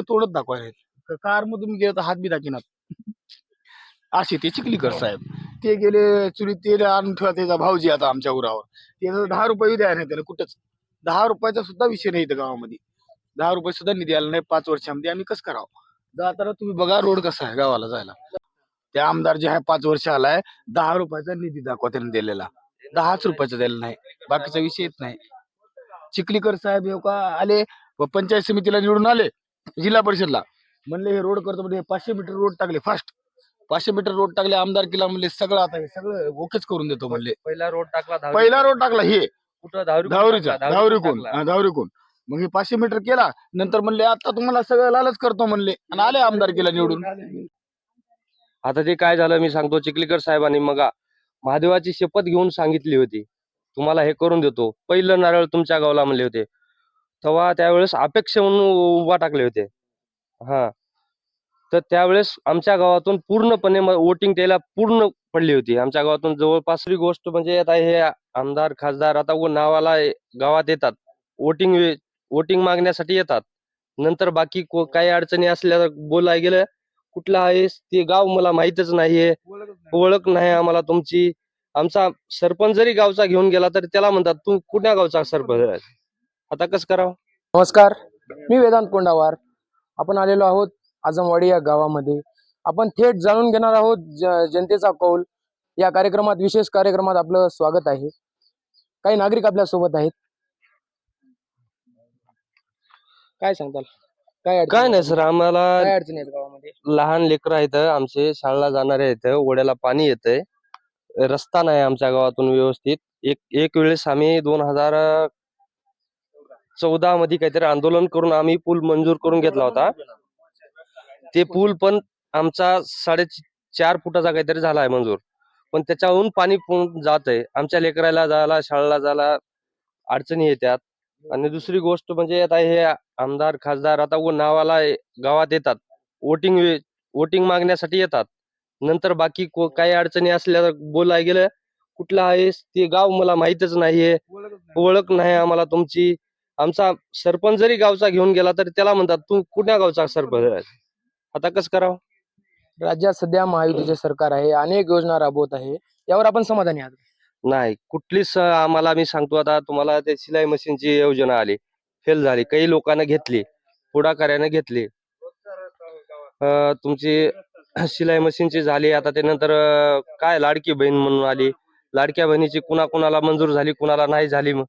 त्यानं तोडत दाखवायला कार मधून गेलं तर हात बी दाखिनात असे ते चिखलीकर साहेब. ते गेले चुलीत तेल आणून ठेवा त्याचा भाऊजी आता आमच्या उरावर. त्याचं दहा रुपये द्या नाही त्याला कुठंच. दहा रुपयाचा सुद्धा विषय नाही इथं गावामध्ये. दहा रुपये सुद्धा निधी आला नाही पाच वर्षामध्ये आम्ही कसं करावं? जाताना तुम्ही बघा रोड कसा आहे गावाला जायला. त्या आमदार जे आहे पाच वर्ष आलाय दहा रुपयाचा निधी दाखवा त्याने दिलेला. दहाच रुपयाचा दिलेला नाही. बाकीचा विषय येत नाही. चिखलीकर साहेब हे का आले व पंचायत समितीला निवडून आले जिल्हा परिषदला. म्हणले हे रोड करतो. म्हणजे पाचशे मीटर रोड टाकले फास्ट पाचशे मीटर रोड टाकले आमदार किला म्हणले सगळं आता हे सगळं ओकेच करून देतो म्हणले. पहिला रोड टाकला पहिला रोड टाकला हे. कुठं? धावरीचा धावरीकून हा, धावरीकून मग हे पाचशे मीटर केला नंतर म्हणले आता तुम्हाला सगळं लालच करतो म्हणले. आणि आले आमदार केला निवडून. आता ते काय झालं मी सांगतो चिखलीकर साहेबांनी मग महादेवाची शपथ घेऊन सांगितली होती. तुम्हाला हे करून देतो. पहिलं नारळ तुमच्या गावाला म्हणले होते. तेव्हा त्यावेळेस अपेक्ष म्हणून उभा टाकले होते. हा. तर त्यावेळेस आमच्या गावातून पूर्णपणे वोटिंग त्याला पूर्ण पडली होती. आमच्या गावातून जवळपास गोष्ट म्हणजे आता हे आमदार खासदार आता व नावाला गावात येतात. वोटिंग वोटिंग मागण्यासाठी येतात. नंतर बाकी काही अडचणी असल्या बोलाय गेलं कुठलं आहेस ते गाव मला माहितच नाहीये. ओळख नाही आम्हाला तुमची. आमचा सरपंच जरी गावचा घेऊन गेला तरी त्याला म्हणतात तू कुठल्या गावचा सरपंच? आता कसं करावं? नमस्कार मी वेदांत कोंडावार. आपण आलेलो आहोत आजमवाडी या गावामध्ये. आपण थेट जाणून घेणार आहोत जनतेचा कौल. या कार्यक्रमात विशेष कार्यक्रमात आपलं स्वागत आहे. काही नागरिक आपल्यासोबत आहेत. काय सांगताल? काय अडचणी काय नाही? सर आम्हाला काय अडचणी आहेत गावामध्ये? लहान लेकरं आहेत आमचे शाळेला जाणारे आहेत ओढ्याला पाणी येतंय. रस्ता नाही आमच्या गावातून व्यवस्थित. एक एक वेळेस आम्ही दोन हजार चौदा मध्ये काहीतरी आंदोलन करून आम्ही पूल मंजूर करून घेतला होता. ते पूल पण आमचा साडे चार फुटाचा काहीतरी झाला आहे मंजूर. पण त्याच्याहून पाणी जात आहे आमच्या लेकराला जायला शाळेला जायला अडचणी येतात. आणि दुसरी गोष्ट म्हणजे आता हे आमदार खासदार आता व नावाला गावात येतात. वोटिंग वोटिंग मागण्यासाठी येतात. नंतर बाकी काही अडचणी असल्या बोलाय गेलं कुठलं आहेस? ते गाव मला माहितच नाहीये. ओळख नाही आम्हाला तुमची. आमचा सरपंच जरी गावचा घेऊन गेला तरी त्याला म्हणतात तू कुठल्या गावचा सरपंच आहेस?" आता कसं करावं? राज्यात सध्या महायुतीचे सरकार आहे अनेक योजना राबवत आहे. यावर आपण समाधानी आहात नाही कुठलीच अं, आम्हाला मी सांगतो आता तुम्हाला ते सिलाई मशीनची योजना आली. फेल झाली काही लोकांना घेतली पुढाकार्याने घेतली. अं, तुमची शिलाई मशीनची झाली आता त्यानंतर अं, काय लाडकी बहीण म्हणून आली? लाडक्या बहिणीची कुणा कुणाला मंजूर झाली कुणाला नाही झाली मग?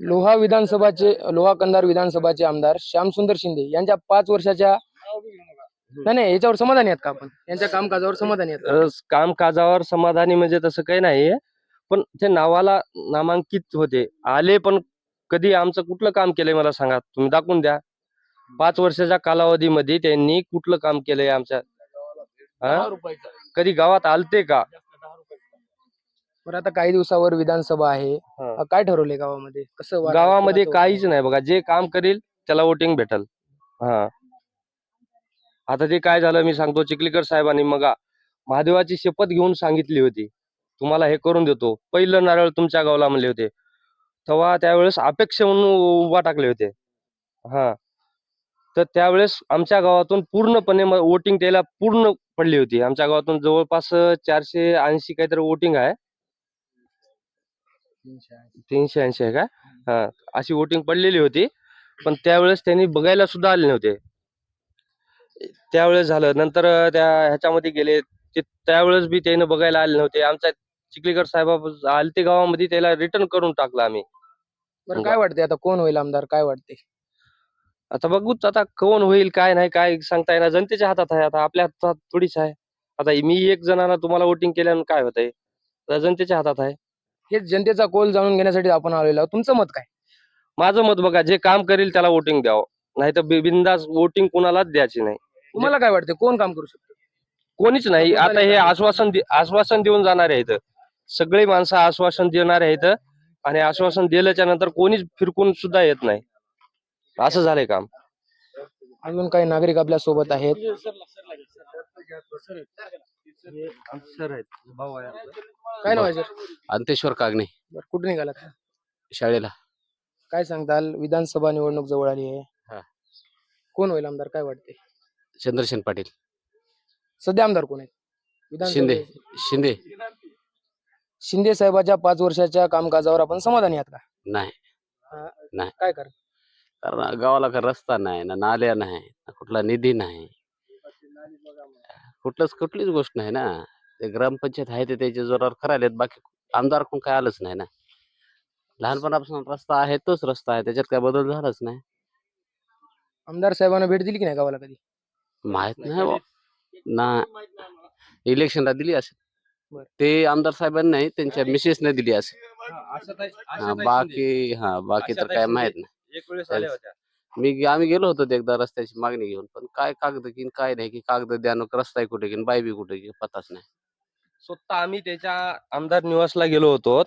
लोहा विधानसभाचे लोहा कंधार विधानसभाचे आमदार श्यामसुंदर शिंदे यांच्या पाच वर्षाच्या नाही नाही याच्यावर समाधानी आहेत का आपण? यांच्या कामकाजावर समाधानी आहेत कामकाजावर समाधानी म्हणजे तसं काही नाहीये पण ते नावाला नामांकित होते. आले पण कधी आमचं कुठलं काम केलंय मला सांगा. तुम्ही दाखवून द्या. पाच वर्षाच्या कालावधीमध्ये त्यांनी कुठलं काम केलंय आमच्या? कधी गावात आलते का? बरं आता काही दिवसावर विधानसभा आहे. हा. अ, काय ठरवलंय गावामध्ये? कसं गावामध्ये कोणाचं काहीच नाही बघा. जे काम करील त्याला वोटिंग भेटल. हा. आता ते काय झालं मी सांगतो चिखलीकर साहेबांनी मग महादेवाची शपथ घेऊन सांगितली होती. तुम्हाला हे करून देतो. पहिलं नारळ तुमच्या गावाला म्हणले होते. तेव्हा त्यावेळेस अपेक्षा म्हणून उभा टाकले होते. हा. तर त्यावेळेस आमच्या गावातून पूर्णपणे वोटिंग त्याला पूर्ण पडली होती. आमच्या गावातून जवळपास चारशे ऐंशी काहीतरी वोटिंग आहे. तीनशे ऐंशी. आहे का? हा अशी वोटिंग पडलेली होती पण त्यावेळेस त्यांनी बघायला सुद्धा आले नव्हते. त्यावेळेस झालं नंतर त्या ह्याच्यामध्ये गेले ते त्यावेळेस बी त्याने बघायला आले नव्हते. आमच्या चिखलीकर साहेब आलते गावामध्ये त्याला रिटर्न करून टाकलं आम्ही. बरं काय वाटते आता? कोण होईल आमदार? काय वाटते आता बघूच आता कोण होईल काय नाही काय सांगता येणार. जनतेच्या हातात आहे आता आपल्या हातात थोडीच आहे. आता मी एक जणांना तुम्हाला वोटिंग केल्यानं काय होतंय? आता जनतेच्या हातात आहे. हेच जनतेचा कोल जाणून घेण्यासाठी आपण आलेलो आहोत तुमचं मत काय माझं मत बघा जे काम करेल त्याला वोटिंग द्यावं नाही तर बिंदास वोटिंग कुणालाच द्यायची नाही तुम्हाला काय वाटते कोण काम करू शकतो कोणीच नाही आता हे? आश्वासन आश्वासन देऊन जाणारे आहेत सगळे माणसं आश्वासन देणारे आहेत आणि आश्वासन दिल्याच्या नंतर कोणीच फिरकून सुद्धा येत नाही असं झालंय काम अजून काही नागरिक आपल्यासोबत आहेत काय नाव आहे सर? अंतेश्वर कागणे. बरं, कुठे निघालात? शाळेला. काय सांगताल? विधानसभा निवडणूक जवळ आली आहे. हा. कोण होईल आमदार? काय वाटते चंद्रशेन पाटील. सध्या आमदार कोण आहेत? शिंदे. शिंदे. शिंदे साहेबाच्या पाच वर्षाच्या कामकाजावर आपण समाधानी आहात का? नाही. काय कर कारण गावाला का रस्ता नाही ना नाल्या नाही ना कुठला निधी नाही. कुठलंच कुठलीच गोष्ट नाही ना. ते ग्रामपंचायत आहे ते त्याच्या जोरावर करायलेत बाकी आमदार कोण काय आलंच नाही ना. लहानपणापासून रस्ता आहे तोच रस्ता आहे त्याच्यात काय बदल झालाच नाही. आमदार साहेबांना भेट दिली की नाही गावाला कधी? माहीत नाही बुवा. ना. इलेक्शनला दिली असेल. बरं. ते आमदार साहेबांनी नाही त्यांच्या मिसेसने दिली असेल. हा, बाकी हा बाकी तर काय माहीत नाही. एक वेळेस आल्या मी आम्ही गेलो होतो ते एकदा रस्त्याची मागणी घेऊन पण काय कागद की काय नाही की कागद द्या न रस्ता कुठे की बाई बी कुठे की पताच नाही. स्वतः आम्ही त्याच्या आमदार निवासला गेलो होतो.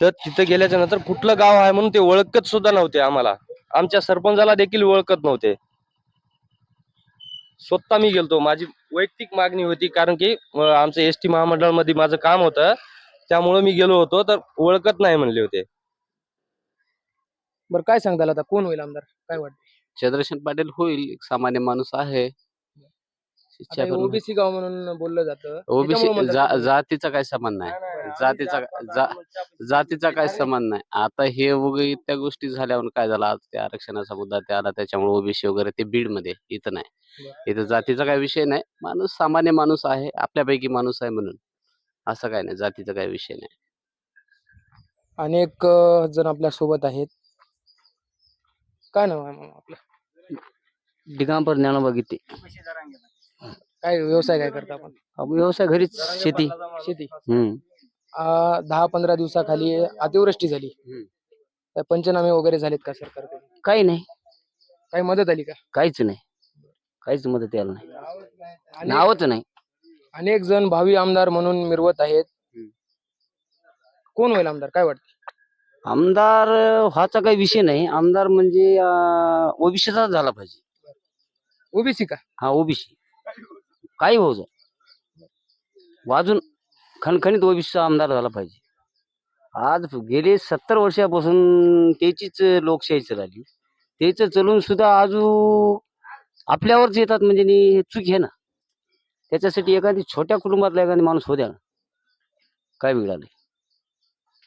तर तिथे गेल्याच्यानंतर कुठलं गाव आहे म्हणून ते ओळखत सुद्धा नव्हते आम्हाला. आमच्या सरपंचाला देखील ओळखत नव्हते. स्वतः मी गेलतो. माझी वैयक्तिक मागणी होती कारण की आमचं एस टी महामंडळामध्ये माझं काम होतं. त्यामुळे मी गेलो होतो तर ओळखत नाही म्हणले होते. बरं काय सांगताल आता? कोण होईल आमदार? काय वाटतं चंद्रशेन पाटील होईल. एक सामान्य माणूस आहे. करून- ओबीसी गाव म्हणून बोललं जातं. ओबीसी जा-. जातीचा काही संबंध नाही. जातीचा जा- जातीचा काय संबंध नाही. आता हे वगैरे त्या गोष्टी झाल्यावर काय झालं? आज त्या आरक्षणाचा मुद्दा ते आला त्याच्यामुळे ओबीसी वगैरे ते बीडमध्ये इथं नाही. इथं जातीचा काही विषय नाही. माणूस सामान्य माणूस आहे आपल्यापैकी माणूस आहे म्हणून. असं काय नाही जातीचा काही विषय नाही. अनेक अं, जण आपल्यासोबत आहेत. काय नाव आहे मामा आपलं? दिगंबर ज्ञानोबा गीते. काय व्यवसाय काय करता आपण? व्यवसाय घरीच शेती. शेती. हम्म. आ, दहा पंधरा दिवसाखाली अतिवृष्टी झाली. हम्म. पंचनामे वगैरे झालेत का सरकारकडे काही नाही. काही मदत आली का? काहीच नाही. काहीच मदत यायला नाही. अनेक- नावच नाही. अनेक जण भावी आमदार म्हणून मिरवत आहेत. हम्म. कोण होईल आमदार? काय वाटतं? आमदार अं, व्हायचा काही विषय नाही. आमदार म्हणजे ओबीसीचा झाला पाहिजे. ओबीसी का? हा ओबीसी. काही जाय वाजून खणखणीत ओबीसीचा आमदार झाला पाहिजे. आज गेले सत्तर वर्षापासून त्याचीच लोकशाही राहिली. त्याच चलून सुद्धा आजू आपल्यावरच येतात म्हणजे नी चूक आहे ना. त्याच्यासाठी एखादी छोट्या कुटुंबातला एखादी माणूस होऊ द्या ना. काय बिघडाले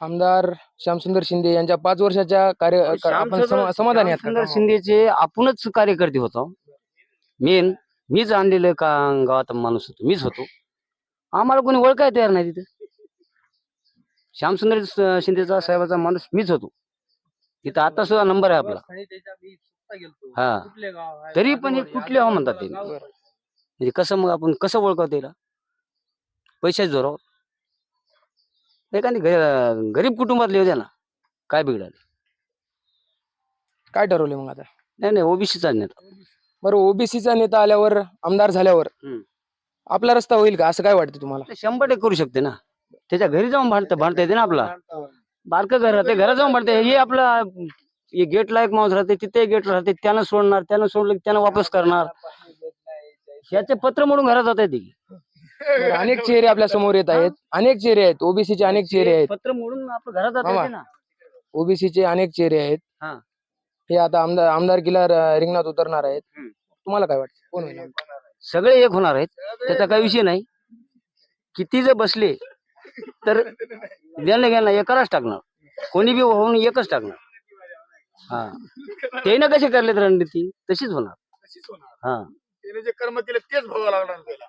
आमदार श्यामसुंदर शिंदे यांच्या पाच वर्षाच्या कार्य आपण समाधानी आहात सुंदर का? शिंदेचे आपणच कार्यकर्ते होतो. मेन मीच आणलेलं का गावात माणूस होतो? मीच होतो. आम्हाला कोणी ओळखाय तयार नाही तिथे. श्यामसुंदर शिंदेचा साहेबाचा माणूस मीच होतो. तिथं आता सुद्धा नंबर आहे आपला. हा. तरी पण हे कुठले हो म्हणतात ते? म्हणजे कसं मग आपण कसं ओळखवतो त्याला? पैशाच जोरावर. एखादी ग- गरीब कुटुंबातले होते ना. काय बिघडाले काय ठरवले मग आता? नाही नाही ओबीसीचा नेता. बरं ओबीसीचा नेता आल्यावर आमदार झाल्यावर हम्म. आपला रस्ता होईल का? असं काय वाटतं तुम्हाला? ते शंभर टक्के करू शकते ना. त्याच्या घरी जाऊन भांडता भांडता येते ना आपला. बारकं घर राहते घरात जाऊन भांडते. हे आपला गेटला एक माणूस राहते तिथे गेट राहते त्यानं सोडणार त्यानं सोडलं की त्यानं वापस करणार. ह्याचे पत्र मोडून घरात जाता येते बरं, अनेक चेहरे आपल्यासमोर येत आहेत. अनेक चेहरे आहेत. ओबीसीचे अनेक चेहरे आहेत. पत्र मोडून आपलं घरात जाता मामा. येते ना. ओबीसीचे अनेक चेहरे आहेत. हा. हे आता आमदार आमदारकीला र- रिंगणात उतरणार आहेत. हम्म. तुम्हाला काय वाटतं? कोण होईल आमदार? सगळे एक होणार आहेत. त्याचा काही विषय नाही. किती जर बसले तर देणं घेणं एकालाच टाकणार. कोणी बी होऊन एकच टाकणार. हा. ते ना कसे करलेत रणनीती? तशीच होणार. तशीच होणार. हा. त्याने जे कर्म केले तेच भोगावं लागणार त्याला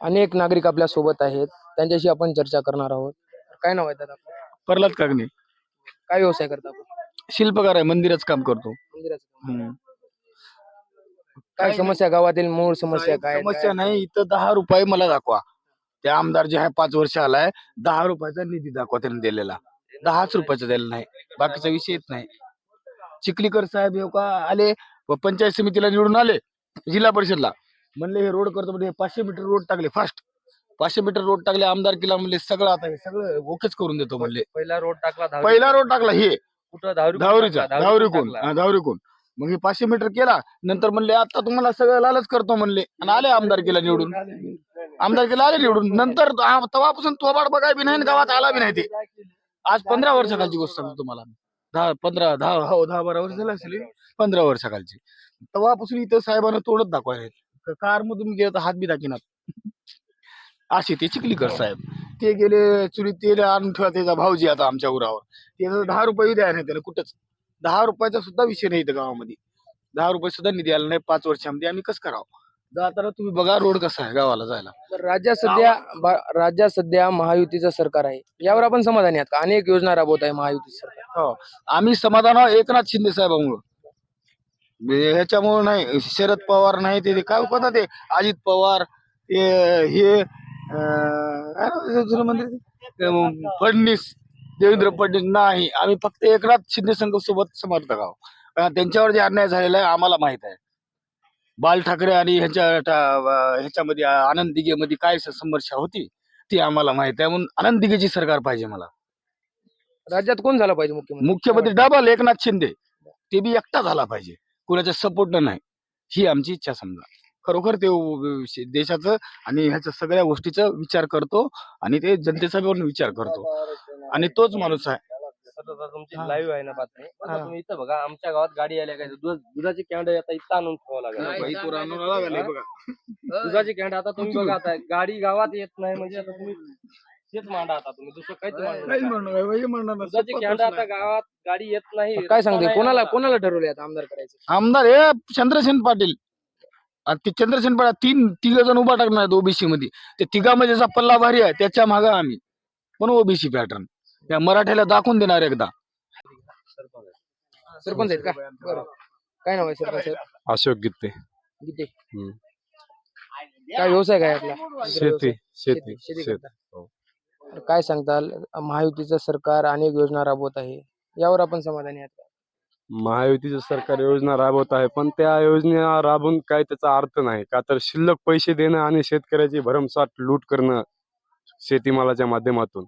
अनेक नागरिक आपल्यासोबत आहेत. त्यांच्याशी आपण चर्चा करणार आहोत. काय नाव आहे दादा? आपलं? प्रल्हाद कागणे. काय व्यवसाय करता आपण? शिल्पकार आहे मंदिराचं काम करतो. मंदिराचं काम. हम्म. काय समस्या गावातील? मूळ समस्या काय? समस्या नाही. इथं दहा रुपये मला दाखवा. त्या आमदार जे आहे पाच वर्ष आलाय दहा रुपयाचा निधी दाखवा त्याने दिलेला. दहाच रुपयाचा दिलेला नाही. बाकीचा विषय येत नाही. चिखलीकर साहेब हे का आले व पंचायत समितीला निवडून आले जिल्हा परिषदला. म्हणले हे रोड करतो म्हणजे पाचशे मीटर रोड टाकले फास्ट पाचशे मीटर रोड टाकले आमदार किला म्हणले सगळं आता हे सगळं ओकेच करून देतो म्हणले. पहिला रोड टाकला पहिला रोड टाकला हे. कुठं धावरीचा हा, धावरीकून मग हे पाचशे मीटर केला नंतर म्हणले आता तुम्हाला सगळं लालच करतो म्हणले. आणि आले आमदार केला निवडून. आमदार केला आले निवडून. नंतर आ- तेव्हापासून तोबाड बघाय बी नाही आणि गावात आला बी नाही ते. आज पंधरा वर्षाखालची गोष्ट सांगतो तुम्हाला. दहा पंधरा दहा हो दहा बारा वर्ष झाले असले पंधरा वर्षाखालची. तेव्हापासून इथं साहेबांना तोडत दाखवायला कार मधून गेलं तर हात बी दाखिनात. असे ते चिखलीकर साहेब. ते गेले चुलीत तेल आणून ठेवा त्याचा भाऊजी आता आमच्या उरावर. त्याचं दहा रुपये द्या नाही त्याला कुठंच. दहा रुपयाचा सुद्धा विषय नाही इथं गावामध्ये. दहा रुपये सुद्धा निधी आला नाही पाच वर्षामध्ये. आम्ही कसं करावं? जाताना तुम्ही बघा रोड कसा आहे गावाला जायला. राज्यात सध्या राज्यात सध्या महायुतीचं सरकार आहे. यावर आपण समाधानी आहात का? अनेक योजना राबवत आहे महायुती सरकार. हो. आम्ही समाधान आहोत एकनाथ शिंदे साहेबांमुळं. ह्याच्यामुळं नाही शरद पवार नाही ते काय कोणता ते? अजित पवार ते हे काय नाव त्याचं जुनं मंदिर ते? अं, फडणवीस देवेंद्र फडणवीस नाही. आम्ही फक्त एकनाथ शिंदे संघ सोबत समर्थक आहोत. त्यांच्यावर जे अन्याय झालेला आहे आम्हाला माहीत आहे. बाल ठाकरे आणि ह्याच्या टा- ह्याच्यामध्ये आनंद दिघेमध्ये काय समस्या होती ती आम्हाला माहीत आहे. म्हणून आनंद दिघेची सरकार पाहिजे मला. राज्यात कोण झाला पाहिजे मुख्यमंत्री? मुख्यमंत्री डबल एकनाथ शिंदे. ते बी एकटा झाला पाहिजे. कुणाच्या सपोर्ट नाही. ही आमची इच्छा समजा. खरोखर ते देशाचं आणि ह्याच्या सगळ्या गोष्टीचा विचार करतो आणि ते जनतेचा पण विचार करतो. आणि तोच माणूस आहे. आता तुमची हा. लाईव्ह आहे ना बातमी. आता. तुम्ही इथं बघा आमच्या गावात गाडी आल्या काय दूध दुधाची कॅन्ड आता इथं आणून ठेवावं लागेल. दुधाची कॅन्ड आता तुम्ही बघा आता गाडी गावात येत नाही म्हणजे आता तुम्ही तेच मांडा आता तुम्ही. दुसरं काहीच मांडू नका. दुधाची कॅन्ड आता गावात गाडी येत नाही काय सांगते? कोणाला. कोणाला ठरवले आता आमदार करायचं? आमदार हे चंद्रसेन पाटील. आणि ते चंद्रसेन पाटील तीन तिघ जण उभा टाकणार आहेत ओबीसी मध्ये. ते तिघामध्ये जसा पल्ला भारी आहे त्याच्यामागे आम्ही. पण ओबीसी पॅटर्न त्या मराठ्याला दाखवून देणार एकदा. सरपंच आहेत का? बरं. काय नाव आहे सरपंच साहेब? अशोक गीते गीते हम्म. काय व्यवसाय काय आपला? शेती शेती शेती करता. हो. तर काय सांगताल? महायुतीचं सरकार अनेक योजना राबवत आहे. यावर आपण समाधानी आहात का? महायुतीचं सरकार योजना राबवत आहे पण त्या योजना राबवून काय त्याचा अर्थ नाही. का तर शिल्लक पैसे देणं आणि शेतकऱ्याची भरमसाठ लूट करणं शेतीमालाच्या माध्यमातून.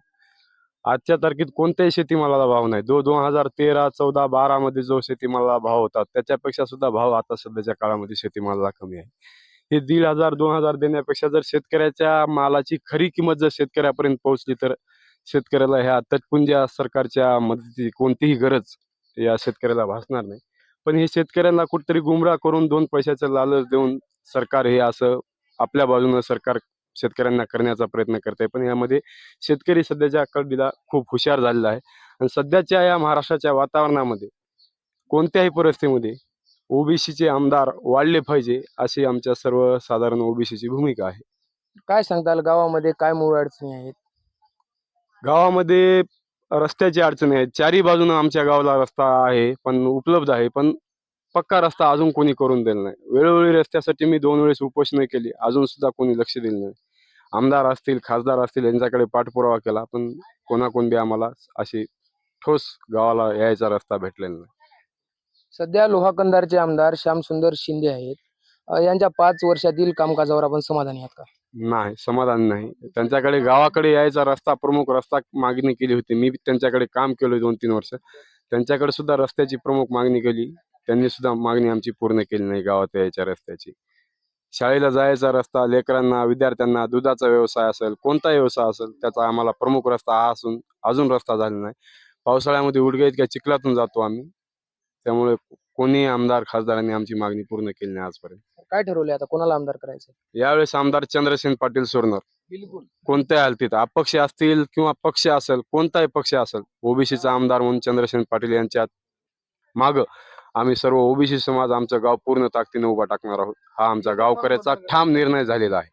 आजच्या तारखेत कोणत्याही शेतीमालाला भाव नाही. जो दोन हजार तेरा चौदा बारा मध्ये जो शेतीमालाला भाव होता त्याच्यापेक्षा सुद्धा भाव आता सध्याच्या काळामध्ये शेतीमालाला कमी आहे. हे दीड हजार दोन हजार देण्यापेक्षा जर शेतकऱ्याच्या मालाची खरी किंमत जर शेतकऱ्यापर्यंत पोहोचली तर शेतकऱ्याला ह्या तटपुंज्या सरकारच्या मदतीची कोणतीही गरज या शेतकऱ्याला भासणार नाही. पण हे शेतकऱ्यांना कुठतरी गुमराह करून दोन पैशाचं लालच देऊन सरकार हे असं आपल्या बाजूनं सरकार शेतकऱ्यांना करण्याचा प्रयत्न करते पण यामध्ये शेतकरी सध्याच्या कडीला खूप हुशार झालेला आहे. आणि सध्याच्या या महाराष्ट्राच्या वातावरणामध्ये कोणत्याही परिस्थितीमध्ये ओबीसीचे आमदार वाढले पाहिजे अशी आमच्या सर्वसाधारण ओबीसीची भूमिका आहे. काय सांगताल? गावामध्ये काय मूळ अडचणी आहेत? गावामध्ये रस्त्याची अडचणी आहेत. चारी बाजूनं आमच्या गावाला रस्ता आहे पण उपलब्ध आहे पण पक्का रस्ता अजून कोणी करून दिला नाही. वेळोवेळी रस्त्यासाठी मी दोन वेळेस उपोषण केली अजून सुद्धा कोणी लक्ष दिलं नाही. आमदार असतील खासदार असतील यांच्याकडे पाठपुरावा केला पण कोणाकोण बी आम्हाला अशी ठोस गावाला यायचा रस्ता भेटलेला नाही. सध्या लोहाकंदारचे आमदार श्यामसुंदर शिंदे आहेत. यांच्या पाच वर्षातील कामकाजावर आपण समाधानी आहात का? नाही समाधान नाही. त्यांच्याकडे गावाकडे यायचा रस्ता प्रमुख रस्ता मागणी केली होती. मी त्यांच्याकडे काम केलं दोन तीन वर्ष. त्यांच्याकडे सुद्धा रस्त्याची प्रमुख मागणी केली. त्यांनी सुद्धा मागणी आमची पूर्ण केली नाही गावात यायच्या रस्त्याची. शाळेला जायचा रस्ता लेकरांना विद्यार्थ्यांना दुधाचा व्यवसाय असेल कोणता व्यवसाय असेल त्याचा आम्हाला प्रमुख रस्ता हा असून अजून रस्ता झाला नाही. पावसाळ्यामध्ये उडग्या इतक्या चिखलातून जातो आम्ही. त्यामुळे कोणी आमदार खासदारांनी आमची मागणी पूर्ण केली नाही आजपर्यंत. काय ठरवले आता? कोणाला आमदार करायचं यावेळेस आमदार चंद्रसेन पाटील सोरणार बिलकुल. कोणत्या हालतीत अपक्ष असतील किंवा पक्ष असेल कोणताही पक्ष असेल ओबीसीचा आमदार म्हणून चंद्रसेन पाटील यांच्या माग आम्ही सर्व ओबीसी समाज आमचं गाव पूर्ण ताकदीने उभा टाकणार आहोत. हा आमचा गावकऱ्याचा ठाम निर्णय झालेला आहे.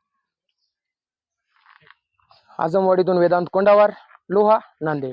आजमवाडीतून वेदांत कोंडावार लोहा नांदेड.